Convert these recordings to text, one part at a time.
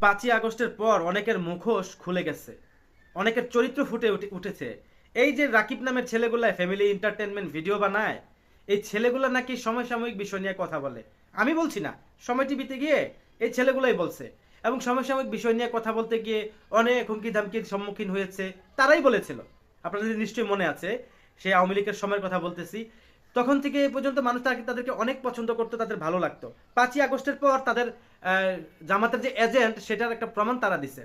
পাঁচই আগস্টের পর অনেকের মুখোশ খুলে গেছে। অনেকের চরিত্র ফুটে উঠে- উঠেছে। এই যে রাকিব নামের ছেলেগুলা ফ্যামিলি এন্টারটেনমেন্ট ভিডিও বানায়, এই ছেলেগুলা নাকি সমসাময়িক বিষয় নিয়ে কথা বলে। আমি বলছি না, সময় টিভিতে গিয়ে এই ছেলেগুলাই বলছে। এবং সমসাময়িক বিষয় নিয়ে কথা বলতে গিয়ে অনেক হুমকি ধামকির সম্মুখীন হয়েছে, তারাই বলেছিল। আপনাদের নিশ্চয়ই মনে আছে, সেই আওয়ামী লীগের সময়ের কথা বলতেছি। তখন থেকে এই পর্যন্ত মানুষ তাদেরকে অনেক পছন্দ করতো, তাদের ভালো লাগতো। পাঁচই আগস্টের পর তাদের জামাতের যে এজেন্ট সেটার একটা প্রমাণ তারা দিছে।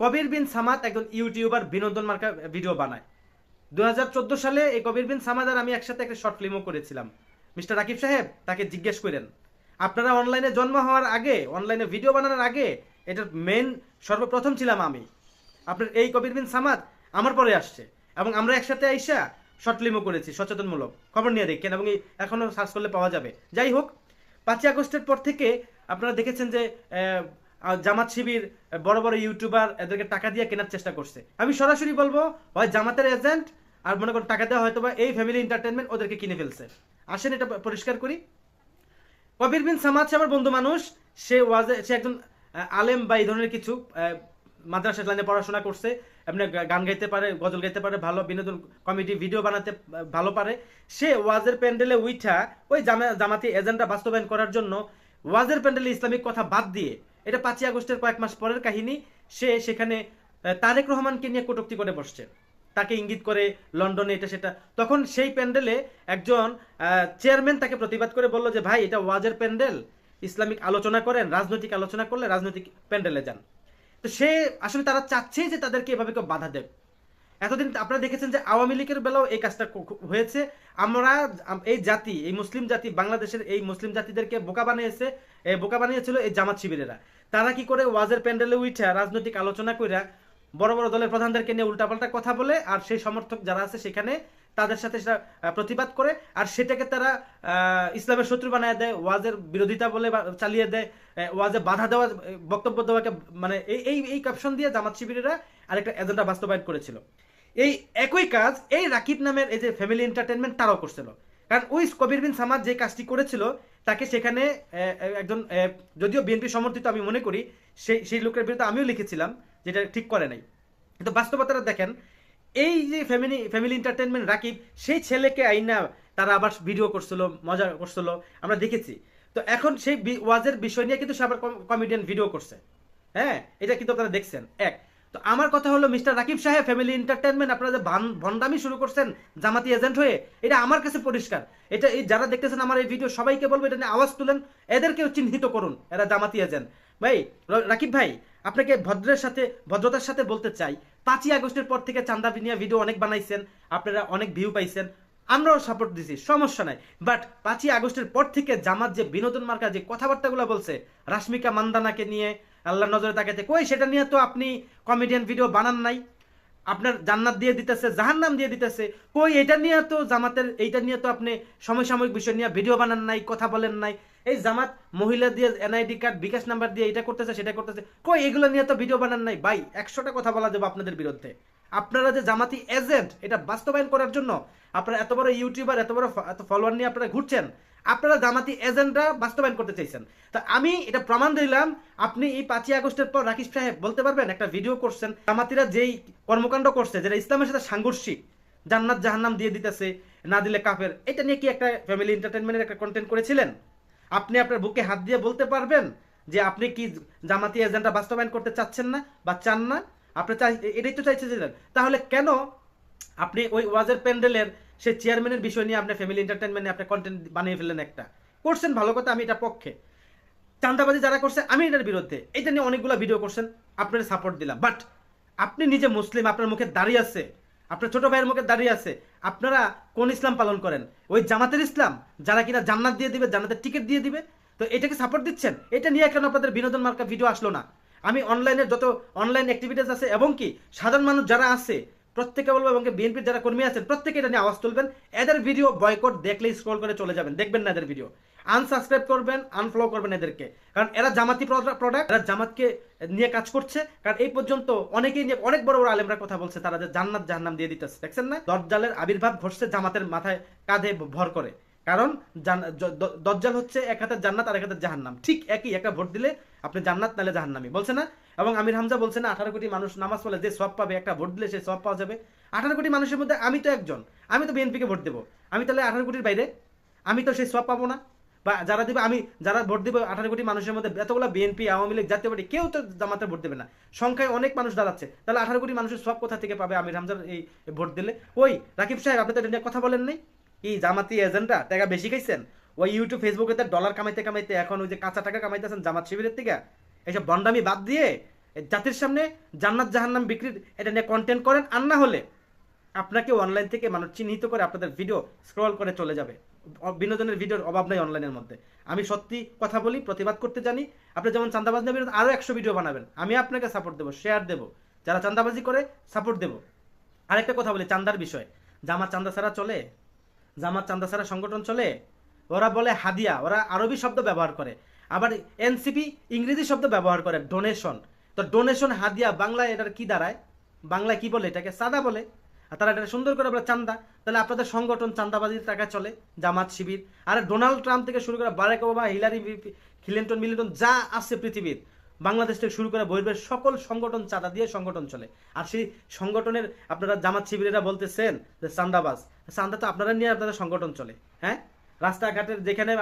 কবির বিন সামাদ একজন ইউটিউবার, বিনোদন মার্কা ভিডিও বানায়। দু সালে এই কবির বিন সামাদ আর আমি একসাথে একটা শর্ট ফিল্মও করেছিলাম। মিস্টার রাকিব সাহেব, তাকে জিজ্ঞেস করেন, আপনারা অনলাইনে জন্ম হওয়ার আগে অনলাইনে ভিডিও বানানোর আগে, এটার মেন সর্বপ্রথম ছিলাম আমি। আপনার এই কবির বিন সামাদ আমার পরে আসছে এবং আমরা একসাথে আইসা শর্ট ফিল্মও করেছি, সচেতনমূলক। খবর নিয়ে দেখেন এবং এই এখনও সার্চ করলে পাওয়া যাবে। যাই হোক, পাঁচই আগস্টের পর থেকে আপনারা দেখেছেন যে জামাত শিবির বড় বড় ইউটিউবার এদেরকে টাকা দিয়ে কেনার চেষ্টা করছে। আমি সরাসরি বলব, হয় জামাতের এজেন্ট আর মনে করেন টাকা দেওয়া হয়তো বা এই ফ্যামিলি এন্টারটেনমেন্ট ওদেরকে কিনে ফেলছে। আসেন এটা পরিষ্কার করি। কবির বিন সামাদ, সে আমার বন্ধু মানুষ। সে ওয়াজে, সে একজন আলেম বা এই ধরনের কিছু মাদ্রাসা লাইনে পড়াশোনা করছে। এমনি গান গাইতে পারে, গজল গাইতে পারে, ভালো বিনোদন কমেডি ভিডিও বানাতে ভালো পারে। সে ওয়াজের প্যান্ডেলে উইঠা ওই জামা- জামাতি এজেন্ডা বাস্তবায়ন করার জন্য ওয়াজের প্যান্ডেলে ইসলামিক কথা বাদ দিয়ে, এটা পাঁচই আগস্টের কয়েক মাস পরের কাহিনী, সে সেখানে তারেক রহমানকে নিয়ে কটূক্তি করে বসছে। তাকে ইঙ্গিত করে লন্ডনে এটা সেটা। তখন সেই প্যান্ডেলে একজন চেয়ারম্যান তাকে প্রতিবাদ করে বলল যে, ভাই, এটা ওয়াজের প্যান্ডেল। ইসলামিক আলোচনা করেন, রাজনৈতিক আলোচনা করলে রাজনৈতিক প্যান্ডেলে যান। তো সে আসলে তারা চাচ্ছেই যে তাদেরকে এভাবে কেউ বাধা দেবে এতদিন আপনারা দেখেছেন যে আওয়ামী লীগের বেলাও এই কাজটা হয়েছে। আমরা এই জাতি, এই মুসলিম জাতি, বাংলাদেশের এই মুসলিম জাতিদেরকে বোকা বানিয়েছে বোকা বানিয়েছিল এই জামাত শিবিরেরা। তারা কি করে ওয়াজের প্যান্ডেলে উঠা রাজনৈতিক আলোচনা কইরা বড় বড় দলের প্রধানদেরকে নিয়ে উল্টাপাল্টা কথা বলে, আর সেই সমর্থক যারা আছে সেখানে তাদের সাথে সেটা প্রতিবাদ করে, আর সেটাকে তারা ইসলামের শত্রু বানায় দেয়, ওয়াজের বিরোধিতা বলে চালিয়ে দেয় ওয়াজে বাধা দেওয়া বক্তব্য দেওয়াকে মানে এই এই ক্যাপশন দিয়ে জামাত শিবিরেরা আরেকটা এজেন্ডা বাস্তবায়ন করেছিল। এই একই কাজ এই রাকিব নামের এই যে ফ্যামিলি এন্টারটেনমেন্ট তারাও করছিল। কারণ ওই কবির বিন সামাদ যে কাজটি করেছিল, তাকে সেখানে একজন যদিও বিএনপি সমর্থিত আমি মনে করি, সেই সেই লোকের বিরুদ্ধে আমিও লিখেছিলাম, যেটা ঠিক করে নাই। কিন্তু বাস্তবতাটা দেখেন এই যে ফ্যামিলি ফ্যামিলি এন্টারটেনমেন্ট রাকিব, সেই ছেলেকে আইনা তারা আবার ভিডিও করছিল, মজা করছিল, আমরা দেখেছি। তো এখন সেই ওয়াজের বিষয় নিয়ে কিন্তু সে আবার কমেডিয়ান ভিডিও করছে। হ্যাঁ এটা কিন্তু আপনারা দেখছেন। এক, তো আমার কথা হলো, মিস্টার রাকিব সাহেব ফ্যামিলি এন্টারটেনমেন্ট আপনারা যে ভান- ভণ্ডামি শুরু করছেন, জামাতি এজেন্ট হয়ে, এটা আমার কাছে পরিষ্কার। এটা এই যারা দেখতেছেন আমার এই ভিডিও সবাইকে বলব, এটা নিয়ে আওয়াজ তুলেন, এদেরকেও চিহ্নিত করুন, এরা জামাতি এজেন্ট ভাই রাকিব ভাই আপনাকে ভদ্রের সাথে, ভদ্রতার সাথে বলতে চাই। পাঁচই আগস্টের পর থেকে চান্দা নিয়ে ভিডিও অনেক বানাইছেন, আপনারা অনেক ভিউ পাইছেন। আমরাও সাপোর্ট দিছি, সমস্যা নাই। বাট পাঁচই আগস্টের পর থেকে জামাত যে বিনোদন মার্কা যে কথাবার্তাগুলো বলছে, রাশ্মিকা মান্দানাকে নিয়ে আল্লাহ নজরে তাকাতে কই সেটা নিয়ে তো আপনি কমেডিয়ান ভিডিও বানান নাই। আপনার জান্নাত দিয়ে দিতেছে, জাহান্নাম দিয়ে দিতেছে। কই এটা নিয়ে তো জামাতের, এইটা নিয়ে তো আপনি সমসাময়িক বিষয় নিয়ে ভিডিও বানান নাই, কথা বলেন নাই। এই জামাত মহিলা দিয়ে এনআইডি কার্ড, বিকাশ নাম্বার দিয়ে এটা করতেছে, সেটা করতেছে। কই, এগুলো নিয়ে তো ভিডিও বানান নাই। ভাই, একশোটা কথা বলা যাবে আপনাদের বিরুদ্ধে। আপনারা যে জামাতি এজেন্ট এটা বাস্তবায়ন করার জন্য আপনারা এত বড় ইউটিউবার এত বড় এত ফলোয়ার নিয়ে আপনারা ঘুরছেন, আপনারা জামাতি এজেন্টরা বাস্তবায়ন করতে চাইছেন। তা আমি এটা প্রমাণ দিলাম, আপনি এই পাঁচই আগস্টের পর রাকিব সাহেব, বলতে পারবেন, একটা ভিডিও করছেন, জামাতিরা যেই কর্মকাণ্ড করছে, যেটা ইসলামের সাথে সাংঘর্ষিক, জান্নাত জাহান্নাম দিয়ে দিতেছে, না দিলে কাফের, এটা নিয়ে কি একটা ফ্যামিলি এন্টারটেনমেন্টের একটা কন্টেন্ট করেছিলেন? আপনি আপনার বুকে হাত দিয়ে বলতে পারবেন যে আপনি কি জামাতি এজেন্ডা বাস্তবায়ন করতে চাচ্ছেন না বা চান না? আপনি এটাই তো চাইছিলেন তাহলে কেন আপনি ওই ওয়াজের প্যান্ডেলের, সে চেয়ারম্যানের বিষয় নিয়ে আপনার ফ্যামিলি এন্টারটেনমেন্টে আপনি কন্টেন্ট বানিয়ে ফেললেন একটা? করছেন ভালো কথা, আমি এটা পক্ষে। চান্দাবাজি যারা করছে, আমি এটার বিরুদ্ধে। এটা নিয়ে অনেকগুলো ভিডিও করছেন, আপনার সাপোর্ট দিলাম। বাট আপনি নিজে মুসলিম, আপনার মুখে দাঁড়িয়ে আছে। আপনার ছোট ভাইয়ের মুখে দাঁড়িয়ে আছে। আপনারা কোন ইসলাম পালন করেন? ওই জামাতের ইসলাম, যারা কিনা জান্নাত দিয়ে দিবে, জান্নাতের টিকিট দিয়ে দিবে, তো এটাকে সাপোর্ট দিচ্ছেন? এটা নিয়ে কেন আপনাদের বিনোদন মার্কা ভিডিও আসলো না? আমি অনলাইনে যত অনলাইন অ্যাক্টিভিটিস আছে, এবং কি, সাধারণ মানুষ যারা আছে প্রত্যেকে বলব এবং বিএনপির যারা কর্মী আছেন, প্রত্যেকে এটা নিয়ে আওয়াজ তুলবেন। এদের ভিডিও বয়কট দেখলেই স্ক্রল করে চলে যাবেন। দেখবেন না এদের ভিডিও আনসাবস্ক্রাইব করবেন আনফলো করবেন এদেরকে। কারণ এরা জামাতি প্রোডাক্ট এরা জামাতকে নিয়ে কাজ করছে। কারণ এই পর্যন্ত অনেকেই নিয়ে, অনেক বড় বড় আলেমরা কথা বলছে, তারা যে জান্নাত জাহান্নাম দিয়ে দিতেছে। দেখছেন না? দরজালের আবির্ভাব ঘটছে জামাতের মাথায় কাঁধে ভর করে। কারণ দজ্জাল হচ্ছে এক হাতের জান্নাত আর এক হাতের জাহান্নাম। ঠিক একই, একটা ভোট দিলে আপনি জান্নাত নালে জাহান্নামি। বলছে না? এবং আমির হামজা বলছে না, আঠারো কোটি মানুষ নামাজ পড়লে যে সব পাবে, একটা ভোট দিলে সে সব পাওয়া যাবে। আঠারো কোটি মানুষের মধ্যে আমি তো একজন। আমি তো বিএনপিকে ভোট দেবো। আমি তাহলে আঠারো কোটির বাইরে? আমি তো সেই সব পাবো না। বা যারা দিবে, আমি যারা ভোট দেবে আঠারো কোটি মানুষের মধ্যে, এতগুলো বিএনপি, আওয়ামী লীগ, জাতীয় পার্টি, কেউ তো জামাতে ভোট দেবে না। সংখ্যায় অনেক মানুষ দাঁড়াচ্ছে। তাহলে আঠারো কোটি মানুষের সব কোথা থেকে পাবে আমির হামজার এই ভোট দিলে? ওই, রাকিব সাহেব, আপনি তো এটা নিয়ে কথা বলেন নাই? কি জামাতি এজেন্টরা টাকা বেশি খাইছেন? ওই ইউটিউব ফেসবুকে তো ডলার কামাইতে কামাইতে এখন ওই যে কাঁচা টাকা কামাইতেছেন জামাত শিবিরের থেকে এইসব বন্ডামি বাদ দিয়ে জাতির সামনে জান্নাত জাহান্নাম বিক্রির এটা নিয়ে কন্টেন্ট করেন আর না হলে আপনাকে অনলাইন থেকে মানুষ চিহ্নিত করে আপনাদের ভিডিও স্ক্রল করে চলে যাবে। বিনোদনের ভিডিওর অভাব নাই অনলাইনের মধ্যে। আমি সত্যি কথা বলি, প্রতিবাদ করতে জানি। আপনি যেমন চান্দাবাজ নেবেন আরও একশো ভিডিও বানাবেন। আমি আপনাকে সাপোর্ট দেবো শেয়ার দেবো। যারা চান্দাবাজি করে সাপোর্ট দেবো। আরেকটা কথা বলি চান্দার বিষয়। জামাত চান্দা ছাড়া চলে? জামাত চান্দা ছাড়া সংগঠন চলে? ওরা বলে হাদিয়া, ওরা আরবি শব্দ ব্যবহার করে। আবার এনসিপি ইংরেজি শব্দ ব্যবহার করে ডোনেশন তো ডোনেশন হাদিয়া বাংলায় এটার কি দাঁড়ায়? বাংলায় কি বলে? এটাকে সাদা বলে। আর তারা এটা সুন্দর করে বলে চান্দা। তাহলে আপনাদের সংগঠন চান্দাবাজির টাকা চলে, জামাত, শিবির। আর ডোনাল্ড ট্রাম্প থেকে শুরু করে বারাক ওবামা, হিলারি ক্লিন্টন, মিলিটন, যা আছে পৃথিবীর। বাংলাদেশ থেকে শুরু করে বহির্বের সকল সংগঠন চাঁদা দিয়ে সংগঠন চলে। আর সেই সংগঠনের আপনারা জামাত শিবিরেরা বলতেছেন যে চান্দাবাজ। চান্দা তো আপনারা নিয়ে আপনাদের সংগঠন চলে হ্যাঁ? রাস্তাঘাটের যেখানে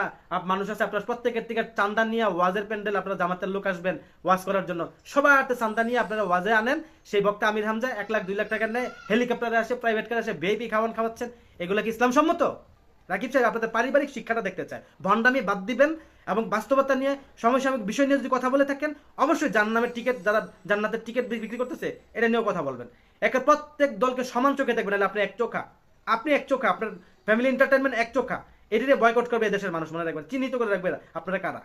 মানুষ আছে, আপনার প্রত্যেকের থেকে চান্দা নিয়ে ওয়াজের প্যান্ডেল আপনারা জামাতের লোক আসবেন ওয়াজ করার জন্য। সবার হাতে চান্দা নিয়ে আপনারা ওয়াজে আনেন। সেই বক্তা আমির হামজা এক লাখ, দুই লাখ টাকা নেয়। হেলিকপ্টারে আসে প্রাইভেট কারে আসে বেবি খাওয়ান খাওয়াচ্ছেন। এগুলো কি ইসলাম সম্মত রাকিব সাহেব, আপনাদের পারিবারিক শিক্ষাটা দেখতে চায়। ভণ্ডামি বাদ দিবেন এবং বাস্তবতা নিয়ে সমসাময়িক বিষয় নিয়ে যদি কথা বলে থাকেন, অবশ্যই জান্নামের টিকিট যারা জান্নাতের টিকিট বিক্রি করতেছে, এটা নিয়েও কথা বলবেন। একে প্রত্যেক দলকে সমান চোখে দেখবেন আপনি এক চোখা। আপনি এক চোখা, আপনার ফ্যামিলি এন্টারটেনমেন্ট এক চোখা। এটি বয়কট করবে এদেশের মানুষ মনে রাখবেন। চিহ্নিত করে রাখবে আপনারা কারা?